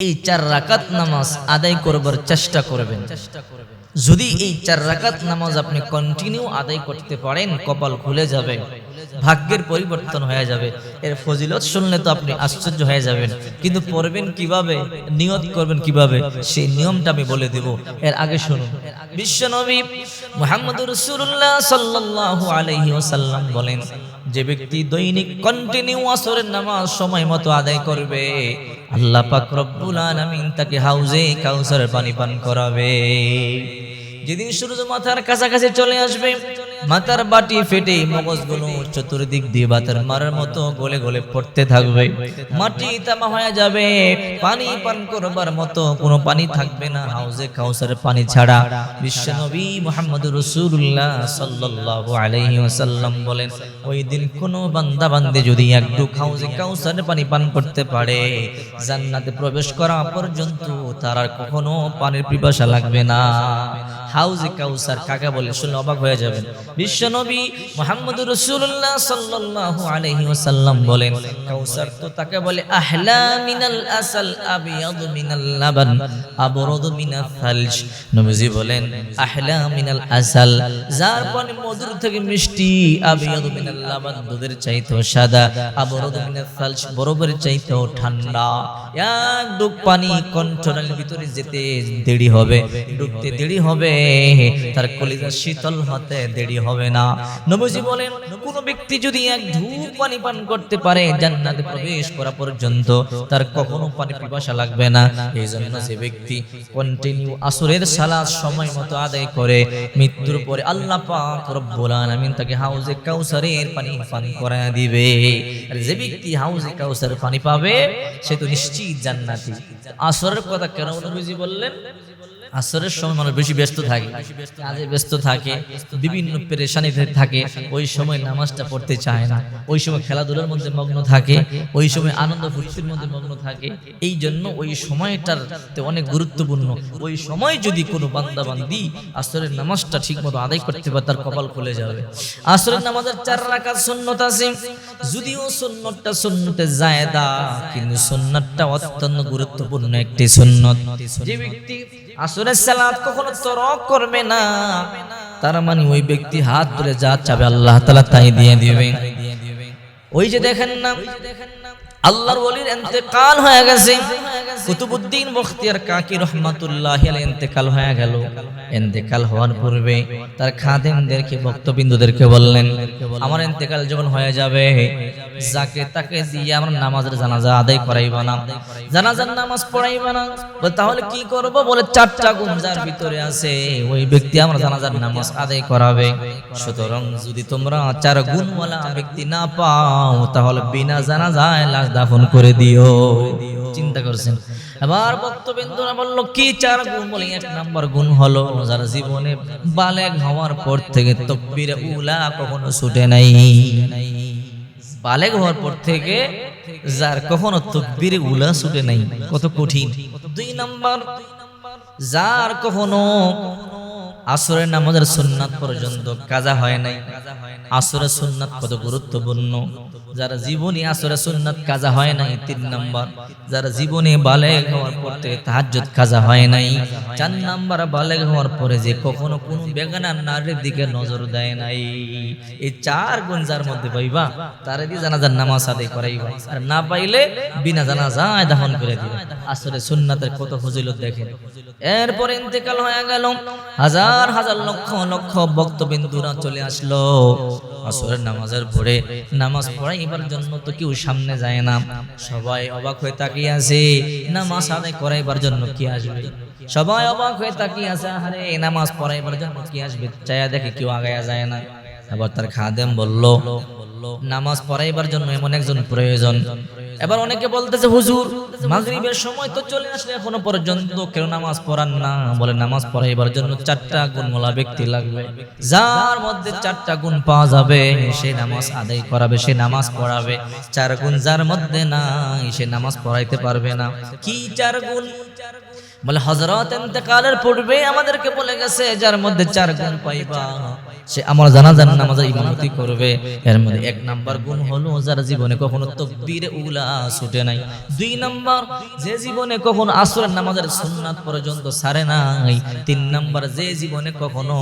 এই চার রাকাত নামাজ আদায় করবার চেষ্টা করবেন। যদি এই চার রাকাত নামাজ আপনি কন্টিনিউ আদায় করতে পারেন, কপাল খুলে যাবে, ভাগ্যের পরিবর্তন হয়ে যাবে। এর ফজিলত শুনলে তো আপনি আশ্চর্য হয়ে যাবেন। কিন্তু পড়বেন কীভাবে, নিয়ত করবেন কীভাবে, সেই নিয়মটা আমি বলে দেব। এর আগে শুনুন। বিশ্বনবী মুহাম্মদ রাসূলুল্লাহ সাল্লাল্লাহু আলাইহি ওয়াসাল্লাম বলেন যে ব্যক্তি দৈনিক কন্টিনিউ আসরের নামাজ সময় মতো আদায় করবে, আল্লাহ পাক রব্বুল আলামিন তাকে হাউজে কাউসারের পানি পান করাবে। যেদিন সূর্য মাথার কাছাকাছি চলে আসবে মাথার বাটি ফেটে মগজগুলো চতুর্দিক দিয়ে বাতার মারার মতো গলে গলে পড়তে থাকবে। মাটি তামা হয়ে যাবে, পানি পান করবার মতো কোনো পানি থাকবে না, হাউজে কাউসারের পানি ছাড়া। বিশ্বনবী মুহাম্মদ রাসূলুল্লাহ সাল্লাল্লাহু আলাইহি ওয়াসাল্লাম বলেন, ওই দিন কোনো বান্দা বান্দে যদি একটু হাউজে কাউসারের পানি পান করতে পারে, জান্নাতে প্রবেশ করা পর্যন্ত তার আর কখনো পানির পিপাসা লাগবে না। হাউজে কাউসার কাকা বলে শুনে অবাক হয়ে যাবেন। বিশ্বনবী মুহাম্মদ রাসূলুল্লাহ সাল্লাল্লাহু আলাইহি ওয়াসাল্লাম বলেন, কাউসার তো তাকে বলে, আহলা মিনাল আসাল মিনাল লাবান মিনাল নবীজি বলেন, আহলা মিনাল আসাল, যার পানি মধুর থেকে মিষ্টি মিনাল লাবান, দুধের সাদা মিনাল ঠান্ডা। এক ডুব পানি কণ্ঠনালীর ভিতরে যেতে দেরি হবে, ডুবতে দেরি হবে, তার কলিজা শীতল হতে দেরি হবে না। নবজি বলেন, কোন ব্যক্তি যদি এক ধূপ পানি পান করতে পারে, জান্নাতে প্রবেশ করা পর্যন্ত তার কখনো পানি পিপাসা লাগবে না। এই জন্য যে ব্যক্তি কন্টিনিউ আসরের সালাত সময় মতো আদায় করে, মৃত্যুর পরে আল্লাহ পাক রব্বুল আলামিন তাকে হাউজে কাউসারের পানি পান করায় দিবে। আর যে ব্যক্তি হাউজে কাউসারের পানি পাবে, সে তো নিশ্চিত জান্নাতি। আসরের কথা কেন নবীজি বললেন? আসরের সময় মানুষ বেশি ব্যস্ত থাকে, কাজে ব্যস্ত থাকে, বিভিন্ন পেরেশানিতে থাকে, ওই সময় নামাজটা পড়তে চায় না, ওই সময় খেলাধুলার মধ্যে মগ্ন থাকে, ওই সময় আনন্দ ফুর্তির মধ্যে মগ্ন থাকে, এই জন্য ওই সময়টার অনেক গুরুত্বপূর্ণ। ওই সময় যদি কোনো বান্দা বান্দি আসরের নামাজটা ঠিক মতো আদায় করতে পারে, তার কপাল খুলে যাবে। আসরের নামাজের চার রাকাত সুন্নত আছে। যদিও সুন্নতটা সুন্নতে জায়দা, কিন্তু সুন্নতটা অত্যন্ত গুরুত্বপূর্ণ একটি সুন্নত। যে ব্যক্তি আসরের সালাত কখনো তরক করবে না। তার মানে ওই ব্যক্তি হাত ধরে যা চাবে আল্লাহ তাআলা তাই দিয়ে দিবে। ওই যে দেখেন না, আল্লাহর ওলির ইন্তেকাল হয়ে গেছে। কুতুবউদ্দিন বখতিয়ার কাকি রহমাতুল্লাহ ইন্তেকাল হয়ে গেল। ইন্তেকাল হওয়ার পূর্বে তার খাদেমদেরকে, ভক্তবিন্দুদেরকে বললেন, আমার ইন্তেকাল যখন হয়ে যাবে যাকে তাকে দিয়ে আমরা নামাজের জানাজা আদায় করাইবা না। জানাজার নামাজ পড়াইবা না। তাহলে কি করব? বলে, চারটা গুণ ভিতরে আছে, ওই ব্যক্তি আমরা জানাজার নামাজ আদায় করাবে। সুতরাং যদি তোমরা চার গুণওয়ালা ব্যক্তি না পাও, তাহলে বিনা জানাজায় লাশ দাফন করে দিও। চিন্তা করছেন? আবার বক্তবিন্দুরা বলল, কি চার গুণ বলে এক নাম্বার গুণ হলো, যারা জীবনে বালেগ হওয়ার পর থেকে তকবির উলা কখনো ছুটে নাই। বালেগ হওয়ার পর থেকে যার কখনো তকবির উলা ছুটে নাই, কত কঠিন। দুই নাম্বার, যার কখনো আসরের নামাজের সুন্নাত পর্যন্ত কাজা হয় নাই। আসরের সুন্নাত কত গুরুত্বপূর্ণ। যারা জীবনে আসরের সুন্নাত কাজা হয় নাই, তিন নাম্বার। যারা জীবনে বালেগ হওয়ার পর থেকে তাহাজ্জুদ কাজা হয় নাই। চার নাম্বার, বালেগ হওয়ার পরে যে কখনো কোনো বেগানা নারীর দিকে নজর দেয় নাই। এই চার গুণ যার মধ্যে পাইবা, তারে দিয়ে জানাজার নামাজ আদায় করাইবা। আর না পাইলে বিনা জানাজায় দাহন করে দিবে। আসরে সুন্নাতের কত ফজিলত দেখেন। এরপর ইন্তেকাল হয়ে গেল। হাজার হাজার হাজার লক্ষ লক্ষ বক্তবিন্দুরা চলে আসলো। আসরের নামাজের পরে নামাজ পড়াইবার জন্য তো কেউ সামনে যায় না। সবাই অবাক হয়ে তাকিয়ে আছে, নামাজ আদায় করাইবার জন্য কি আসবে? সবাই অবাক হয়ে তাকিয়ে আছে আরে নামাজ পড়াইবার জন্য কি আসবে? চায়া দেখে কেউ আগায়া যায় না। আবার তার খাদেম বলল নামাজ পড়াইবার জন্য এমন একজন প্রয়োজন। এবার অনেকে বলতেছে, হুজুর, মাগরিবের সময় তো চলে আসলে এখনও পর্যন্ত, কেউ নামাজ পড়ান না। বলে, নামাজ পড়াইবার জন্য চারটা গুণওয়ালা ব্যক্তি লাগবে। যার মধ্যে চারটা গুণ পাওয়া যাবে, সে নামাজ আদায় করাবে, সে নামাজ পড়াবে। চার গুণ যার মধ্যে নাই, সে নামাজ পড়াইতে পারবে না। কি চার গুণ? বলে হজরত ইন্তেকালের পূর্বে আমাদেরকে বলে গেছে, যার মধ্যে চার গুণ পাইবা। সে আমার জানা জানা নামাজের ইমামতি করবে। এর মধ্যে এক নাম্বার গুণ হলো যার জীবনে কখনো তকবীর উলা ছুটে নাই। দুই নাম্বার, যে জীবনে কখনো আসরের নামাজের সুন্নাত পর্যন্ত সারে নাই। তিন নাম্বার, যে জীবনে কখনো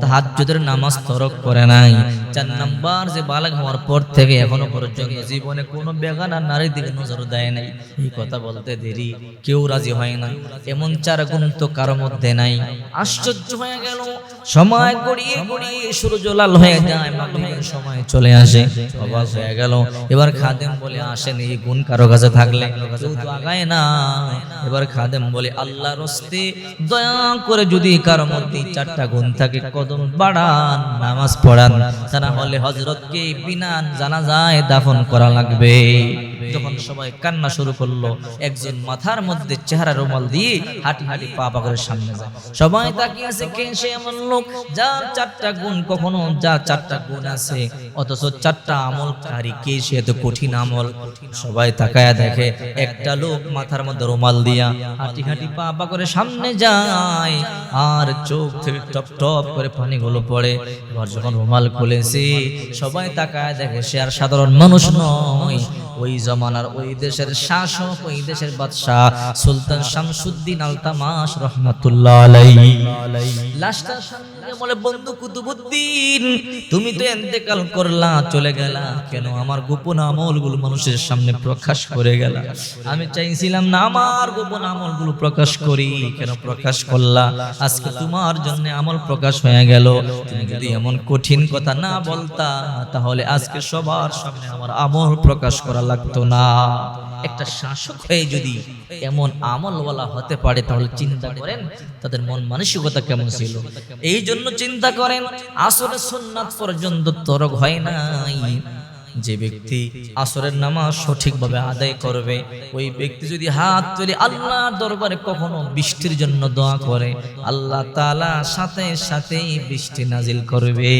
তাহাজ্জুদের নামাজ তরক করে নাই। চার নাম্বার যে বালক হওয়ার পর থেকে এখনও পর্যন্ত জীবনে কোনো বেগানা নারীর দিকে নজর দেয় নাই। এই কথা বলতে দেরি, কেউ রাজি হয় না। এমন চার গুণ তো কারও মধ্যে নাই। আশ্চর্য হয়ে গেল। সময় গড়িয়ে গড়িয়ে সূর্য লাল হয়ে যায়, মাগরিবের সময় চলে আসে। অবাক হয়ে গেল। এবার খাদেম বলে, আসেন, এই গুণ কারও কাছে থাকলে? কেউ তো আগায় না। এবার খাদেম বলে আল্লাহ রস্তে দয়া করে যদি কারও মধ্যে চারটা গুণ থাকে কদম বাড়ান নামাজ পড়ান। তা না হলে হজরতকে জানা যায় দাফন করা লাগবে। যখন সবাই কান্না শুরু করল, একজন মাথার মধ্যে চেহারা রুমাল দিয়ে হাঁটি হাঁটি পা পা করে সামনে যায়। সবাই তাকিয়ে আছে কে সে এমন লোক? যার চারটা গুণ, কখনো যা চারটা গুণ আছে, অথচ চারটা আমলকারী কে সে এত কঠিন আমল? সবাই তাকায়া দেখে, একটা লোক মাথার মধ্যে রুমাল দিয়া হাঁটি হাঁটি পা পা করে সামনে যায়, আর চোখ থেকে টপ টপ করে পানিগুলো পড়ে। এবার যখন রুমাল খুলেছে, সবাই তাকায় দেখে সে আর সাধারণ মানুষ নয় ওই জমানার ওই দেশের শাসক ওই দেশের বাদশাহ সুলতান শামসুদ্দিন আলতামাস রহমাতুল্লাহ আলাইহি। লাশটা সামনে তুমি তো এন্তেকাল করলা, চলে গেলা। কেন? আমার গোপন আমলগুলো মানুষের সামনে প্রকাশ করে গেলা। আমি চাইছিলাম না আমার গোপন আমলগুলো প্রকাশ করি। কেন প্রকাশ করলা? আজকে তোমার জন্য আমল প্রকাশ হয়ে গেল। তুমি যদি এমন কঠিন কথা না বলতা, তাহলে আজকে সবার সামনে আমার আমল প্রকাশ করা লাগতো না। একটা শাসক হয়ে যদি এমন আমল আমলওয়ালা হতে পারে, তাহলে চিন্তা করেন তাদের মন মানসিকতা কেমন ছিল। এই জন্য চিন্তা করেন আসলে সুন্নাত পর্যন্ত তরক হয় নাই। যে ব্যক্তি আসরের নামাজ সঠিকভাবে আদায় করবে, ওই ব্যক্তি যদি হাত তুলে আল্লাহর দরবারে কখনো বৃষ্টির জন্য দোয়া করে, আল্লাহ তাআলা সাথে সাথেই বৃষ্টি নাজিল করবে।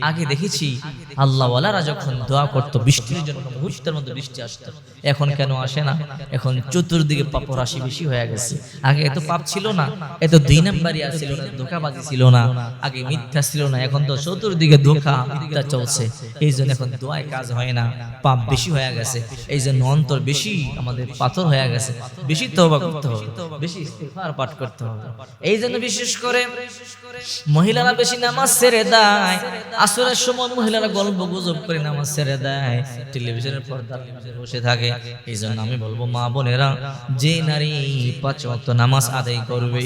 আগে দেখেছি আল্লাহওয়ালারা যখন দোয়া করতো, বৃষ্টির জন্য, মুহূর্তের মধ্যে বৃষ্টি আসতো। এখন কেন আসে না? এখন চতুর্দিকে পাপ রাশি বেশি হয়ে গেছে। আগে এত পাপ ছিল না, এত দুই নাম্বারই ছিল না, ধোকাবাজি ছিল না, আগে মিথ্যা ছিল না, এখন তো চতুর্দিকে ধোকা, মিথ্যা চলছে। এই জন্য এখন দোয়ায় কাজ হয় না, পাপ বেশি হয়ে গেছে। এই জন্য অন্তর বেশি আমাদের পাথর হয়ে গেছে। বেশি তওবা করতে হবে, বেশি ইস্তিগফার পাঠ করতে হবে। এই জন্য বিশেষ করে মহিলারা বেশি নামাজ ছেড়ে দেয়। আসরের সময় মহিলারা গল্প গুজব করে নামাজ ছেড়ে দেয়, টেলিভিশনের পর্দা বসে থাকে। এই জন্য আমি বলব, মা বোনেরা, যে নারী পাঁচ ওয়াক্ত নামাজ আদায় করবে,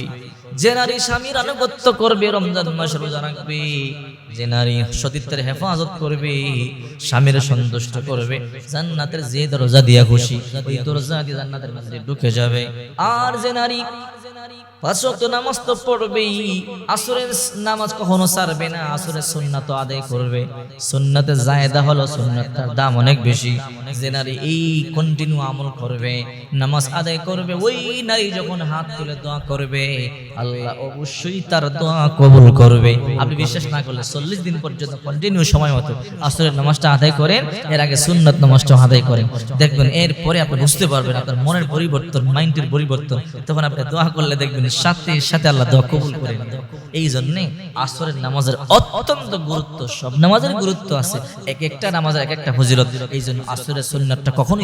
যে নারী স্বামীর আনুগত্য করবে, রমজান মাস রোজা রাখবে, যে নারী সতীত্বের হেফাজত করবে, স্বামীর সন্তুষ্ট করবে, জান্নাতের যে দরজা দিয়া খুশি, ওই দরজা দিয়ে জান্নাতের মধ্যে ঢুকে যাবে। আর যে নারী নামাজ তো পড়বেই। নামাজ কখনো ছাড়বে না আদায় করবে। সুন্নাতে জায়দা হলো, সুন্নাতটার দাম অনেক বেশি। যে নারী এই কন্টিনিউ আমল করবে নামাজ আদায় করবে ওই নারী যখন হাত তুলে দোয়া করবে আল্লাহ অবশ্যই তার দোয়া কবুল করবে। আপনি বিশ্বাস না করলে চল্লিশ দিন পর্যন্ত কন্টিনিউ সময় মতো আসরের নামাজটা আদায় করেন এর আগে সুন্নাত নামাজটা আদায় করেন। দেখবেন এরপরে আপনি বুঝতে পারবেন আপনার মনের পরিবর্তন মাইন্ডের পরিবর্তন। তখন আপনি দোয়া করলে দেখবেন সাথে সাথে আল্লাহ দোয়া কবুল করে। এই জন্যে আসরের নামাজের অত্যন্ত গুরুত্ব সব। নামাজের গুরুত্ব আছে এক একটা নামাজের এক একটা ফজিলত এই জন্য আসরের সুন্নাতটা কখনোই